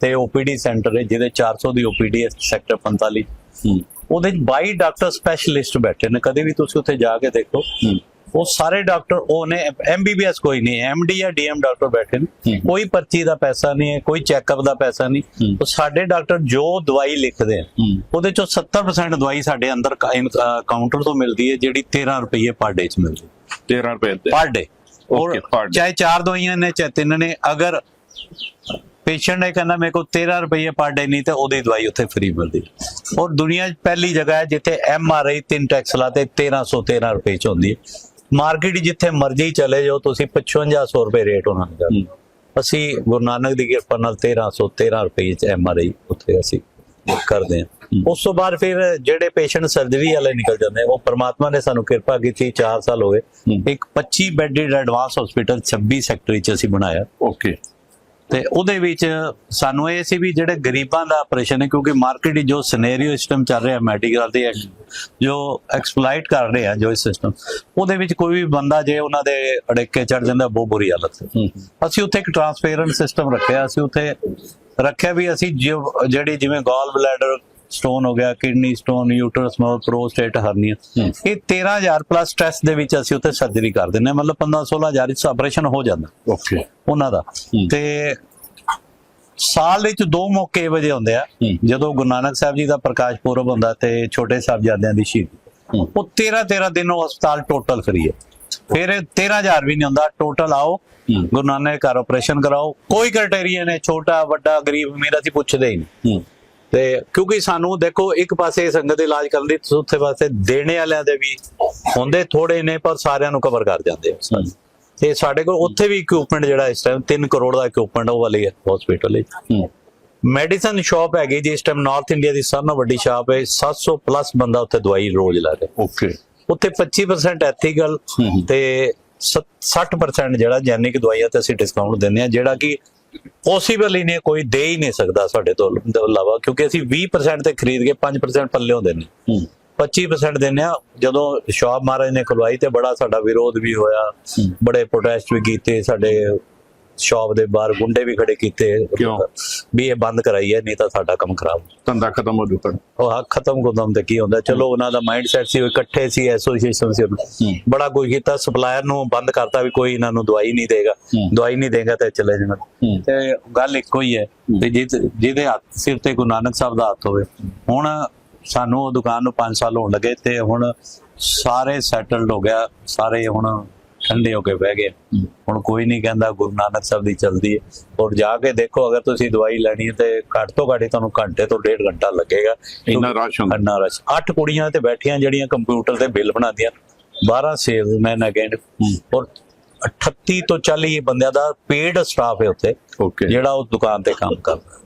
ਤੇ OPD centre ਹੈ ਜਿਹਦੇ 400 ਦੀ ਓਪੀਡੀ ਹੈ ਸੈਕਟਰ 45 ਹੂੰ। ਉਹਦੇ 'ਚ 22 ਡਾਕਟਰ ਸਪੈਸ਼ਲਿਸਟ ਬੈਠੇ ਨੇ ਕਦੇ ਵੀ ਤੁਸੀਂ ਉੱਥੇ ਜਾ ਕੇ ਦੇਖੋ। ਉਹ ਸਾਰੇ ਡਾਕਟਰ ਉਹ ਨੇ ਐਮਬੀਬੀਐਸ ਕੋਈ ਨਹੀਂ ਐਮਡੀ ਜਾਂ ਡੀਐਮ ਡਾਕਟਰ ਬੈਠੇ ਨੇ। ਕੋਈ ਪਰਚੀ ਦਾ ਪੈਸਾ ਨਹੀਂ ਹੈ ਕੋਈ ਚੈੱਕਅਪ ਦਾ ਪੈਸਾ ਨਹੀਂ। ਉਹ ਸਾਡੇ ਡਾਕਟਰ ਜੋ ਦਵਾਈ ਲਿਖਦੇ ਆ ਉਹਦੇ ਚੋਂ 70% ਦਵਾਈ ਸਾਡੇ ਅੰਦਰ ਕਾਊਂਟਰ ਤੋਂ ਮਿਲਦੀ ਹੈ ਜਿਹੜੀ 13 ਰੁਪਏ ਪਰ ਡੇ ਚ ਮਿਲਦੀ 13 ਰੁਪਏ ਪਰ ਡੇ ਔਰ। ਚਾਹੇ ਚਾਰ ਦਵਾਈਆਂ ਨੇ ਚਾਹੇ ਤਿੰਨ ਨੇ ਅਗਰ ਪੇਸ਼ੈਂਟ ਨੇ ਕਹਿੰਦਾ ਮੇਰੇ ਕੋਲ 13 ਰੁਪਏ ਪਰ ਡੇ ਨਹੀਂ ਤੇ ਉਹਦੀ ਦਵਾਈ ਉੱਥੇ ਫ੍ਰੀ ਮਿਲਦੀ। ਔਰ ਦੁਨੀਆ 'ਚ ਪਹਿਲੀ ਜਗ੍ਹਾ ਹੈ ਜਿੱਥੇ ਐਮ ਆਰ ਆਈ ਤਿੰਨ ਟੈਕਸ ਲਾਤੇ 1313 ਰੁਪਏ ਚ ਹੁੰਦੀ ਹੈ। ਮਾਰਕੀਟ ਜਿੱਥੇ ਮਰਜ਼ੀ ਚਲੇ ਜਾਓ ਤੁਸੀਂ 5500 ਰੁਪਏ ਰੇਟ ਉਹਨਾਂ ਦਾ। ਅਸੀਂ ਗੁਰੂ ਨਾਨਕ ਦੀ ਕਿਰਪਾ ਨਾਲ 1313 ਰੁਪਏ ਚ ਐਮ ਆਰ ਆਈ ਉੱਥੇ ਅਸੀਂ ਕਰਦੇ ਹਾਂ। ਉਸ ਤੋਂ ਬਾਅਦ ਫਿਰ ਜਿਹੜੇ ਪੇਸ਼ੈਂਟ ਸਰਜਰੀ ਵਾਲੇ ਨਿਕਲ ਜਾਂਦੇ ਉਹ ਪ੍ਰਮਾਤਮਾ ਨੇ ਸਾਨੂੰ ਕਿਰਪਾ ਕੀਤੀ 4 ਸਾਲ ਹੋਏ। ਇੱਕ 25 ਬੈੱਡਡ ਐਡਵਾਂਸ ਹਸਪੀਟਲ 26 ਸੈਕਟਰੀ ਚ ਅਸੀਂ ਬਣਾਇਆ। ਓਕੇ। ਤੇ ਉਹਦੇ ਵਿੱਚ ਸਾਨੂੰ ਇਹ ਸੀ ਵੀ ਜਿਹੜੇ ਗਰੀਬਾਂ ਦਾ ਆਪਰੇਸ਼ਨ ਹੈ ਕਿਉਂਕਿ ਮਾਰਕੀਟ ਜੋ ਸਿਨੈਰੀਓ ਸਿਸਟਮ ਚੱਲ ਰਿਹਾ ਮੈਡੀਕਲ ਦੇ ਜੋ ਐਕਸਪਲੋਇਟ ਕਰ ਰਹੇ ਆ ਜੋ ਇਸ ਸਿਸਟਮ ਉਹਦੇ ਵਿੱਚ ਕੋਈ ਵੀ ਬੰਦਾ ਜੇ ਉਹਨਾਂ ਦੇ ਅੜੇਕੇ ਚੜ ਜਾਂਦਾ ਬਹੁਤ ਬੁਰੀ ਹਾਲਤ ਅਸੀਂ ਉੱਥੇ ਇੱਕ ਟਰਾਂਸਪੇਰੈਂਟ ਸਿਸਟਮ ਰੱਖਿਆ ਅਸੀਂ ਉੱਥੇ ਰੱਖਿਆ ਵੀ ਅਸੀਂ ਜਿਹੜੀ ਜਿਵੇਂ ਗਾਲ ਬਲੈਡਰ ਸਟੋਨ ਹੋ ਗਿਆ kidney stone uterus mall prostate hernia. ਇਹ 13000 ਪਲੱਸ ਟੈਸਟ ਦੇ ਵਿੱਚ ਅਸੀਂ ਉੱਥੇ ਸਰਜਰੀ ਕਰ ਹਾਂ। ਮਤਲਬ 15 16000 ਵਿੱਚ ਆਪਰੇਸ਼ਨ ਹੋ ਜਾਂਦਾ। ਓਕੇ ਉਹਨਾਂ ਦਾ। ਤੇ ਸਾਲ ਵਿੱਚ ਦੋ ਮੌਕੇ ਜਿਹੇ ਹੁੰਦੇ ਆ। ਜਦੋਂ ਗੁਰੂ ਨਾਨਕ ਸਾਹਿਬ ਜੀ ਦਾ ਪ੍ਰਕਾਸ਼ ਪੁਰਬ ਹੁੰਦਾ ਤੇ ਛੋਟੇ ਸਾਹਿਬਜ਼ਾਦਿਆਂ ਦੀ ਸ਼ਹੀਦੀ। ਉਹ 13 13 ਦਿਨ ਉਹ ਹਸਪਤਾਲ ਟੋਟਲ ਫਰੀ ਹੈ। ਫਿਰ ਇਹ 13000 ਵੀ ਨਹੀਂ ਹੁੰਦਾ। ਟੋਟਲ ਆਓ। ਗੁਰੂ ਨਾਨਕ ਘਰ ਆਪਰੇਸ਼ਨ ਕਰਾਓ। ਕੋਈ ਕ੍ਰਾਈਟੇਰੀਆ ਨੇ ਛੋਟਾ ਵੱਡਾ ਗਰੀਬ ਅਮੀਰ ਅਸੀਂ ਪੁੱਛਦੇ ਹੀ ਨਹੀਂ। ਤੇ ਕਿਉਂਕਿ ਸਾਨੂੰ ਦੇਖੋ ਇੱਕ ਪਾਸੇ ਸੰਗਤ ਦੇ ਇਲਾਜ ਕਰਨ ਦੀ ਦੂਸਰੇ ਪਾਸੇ ਦੇਣੇ ਵਾਲਿਆਂ ਦੇ ਵੀ ਹੁੰਦੇ ਥੋੜੇ ਨੇ ਪਰ ਸਾਰਿਆਂ ਨੂੰ ਕਵਰ ਕਰ ਜਾਂਦੇ ਤੇ ਸਾਡੇ ਕੋਲ ਉੱਥੇ ਵੀ ਇਕਵਿਪਮੈਂਟ ਜਿਹੜਾ ਇਸ ਟਾਈਮ 3 ਕਰੋੜ ਦਾ ਇਕਵਿਪਮੈਂਟ ਉਹ ਵਾਲੀ ਹੈ ਹਸਪੀਟਲ ਵਿੱਚ ਹੂੰ। ਮੈਡੀਸਨ ਸ਼ਾਪ ਹੈਗੀ ਜੀ ਇਸ ਟਾਈਮ ਨਾਰਥ ਇੰਡੀਆ ਦੀ ਸਭ ਨਾਲੋਂ ਵੱਡੀ ਸ਼ਾਪ ਹੈ 700 ਪਲੱਸ ਬੰਦਾ ਉੱਥੇ ਦਵਾਈ ਰੋਜ਼ ਲੈ ਰਿਹਾ। ਓਕੇ ਉੱਥੇ 25% ਐਥੀਕਲ। ਤੇ ਸ- 60% ਜਿਹੜਾ ਜੈਨਿਕ ਦਵਾਈਆਂ ਤੇ ਅਸੀਂ ਡਿਸਕਾਊਂਟ ਦਿੰਦੇ ਆ ਜਿਹੜਾ ਕਿ ਪੋਸੀਬਲ ਹੀ ਨਹੀਂ ਕੋਈ ਦੇ ਹੀ ਨਹੀਂ ਸਕਦਾ ਸਾਡੇ ਤੋਂ ਇਲਾਵਾ ਕਿਉਂਕਿ ਅਸੀਂ 20% ਤੇ ਖਰੀਦ ਕੇ 5% ਪੱਲਿਓਂ ਦਿੰਦੇ ਹੂੰ। 25% ਦਿੰਦੇ ਆ ਜਦੋਂ ਸ਼ਾਪ ਮਹਾਰਾਜ ਨੇ ਖੁਲਵਾਈ ਤੇ ਬੜਾ ਸਾਡਾ ਵਿਰੋਧ ਵੀ ਹੋਇਆ। ਬੜੇ ਪ੍ਰੋਟੈਸਟ ਵੀ ਕੀਤੇ ਸਾਡੇ ਸ਼ਾਪ ਦੇ ਬਾਹਰ ਗੁੰਡੇ ਵੀ ਖੜੇ ਕੀਤੇ। ਕਿਉਂ? ਵੀ ਇਹ ਬੰਦ ਕਰਾਈਏ ਨਹੀਂ ਤਾਂ ਸਾਡਾ ਕੰਮ ਖਰਾਬ। ਧੰਦਾ ਖਤਮ ਹੋ ਜੂਗਾ। ਉਹ ਹੱਕ ਖਤਮ ਕੁਦਮ ਤੇ ਕੀ ਹੁੰਦਾ? ਚਲੋ ਉਹਨਾਂ ਦਾ ਮਾਈਂਡ ਸੈਟ ਸੀ ਉਹ ਇਕੱਠੇ ਸੀ ਐਸੋਸੀਏਸ਼ਨ ਸੀ। ਹੂੰ। ਬੜਾ ਕੁਝ ਕੀਤਾ ਸਪਲਾਇਰ ਨੂੰ ਬੰਦ ਕਰਤਾ ਵੀ ਕੋਈ ਇਹਨਾਂ ਨੂੰ ਦਵਾਈ ਨਹੀਂ ਦੇਗਾ। ਹੂੰ। ਦਵਾਈ ਨਹੀਂ ਦੇਗਾ ਤੇ ਚਲੇ ਜਾਣਾ। ਹੂੰ। ਤੇ ਗੱਲ ਇੱਕੋ ਹੀ ਹੈ ਵੀ ਜਿਹ- ਜਿਹਦੇ ਹੱਥ ਸਿਰ ਤੇ ਗੁਰੂ ਨਾਨਕ ਸਾਹਿਬ ਦਾ ਹੱਥ ਹੋਵੇ। ਹੁਣ ਸਾਨੂੰ ਉਹ ਦੁਕਾਨ ਨੂੰ 5 ਸਾਲ ਹੋਣ ਲੱਗੇ ਤੇ ਹੁਣ ਸਾਰੇ ਸੈਟਲਡ ਹੋ ਗਿਆ। ਸਾਰੇ ਹੁਣ ਠੰਡੇ ਹੋ ਕੇ ਬਹਿ ਗਏ। ਹੁਣ ਕੋਈ ਨਹੀਂ ਕਹਿੰਦਾ ਗੁਰੂ ਨਾਨਕ ਸਾਹਿਬ ਦੀ ਚਲਦੀ ਹੈ। ਔਰ ਜਾ ਕੇ ਦੇਖੋ ਅਗਰ ਤੁਸੀਂ ਦਵਾਈ ਲੈਣੀ ਹੈ ਤੇ ਘੱਟ ਤੋਂ ਘੱਟ ਤੁਹਾਨੂੰ ਘੰਟੇ ਤੋਂ ਡੇਢ ਘੰਟਾ ਲੱਗੇਗਾ। ਇੰਨਾ ਰਸ਼ ਹੁੰਦਾ। ਰਸ਼। ਅੱਠ ਕੁੜੀਆਂ ਤੇ ਬੈਠੀਆਂ ਜਿਹੜੀਆਂ ਕੰਪਿਊਟਰ ਤੇ ਬਿੱਲ ਬਣਾਉਂਦੀਆਂ 12 ਸੇਲਸਮੈਨ ਹੈਗੇ ਨੇ। ਔਰ 38 ਤੋਂ 40 ਬੰਦਿਆਂ ਦਾ ਪੇਡ ਸਟਾਫ ਹੈ ਉੱਥੇ ਓਕੇ ਜਿਹੜਾ ਉਹ ਦੁਕਾਨ ਤੇ ਕੰਮ ਕਰਦਾ।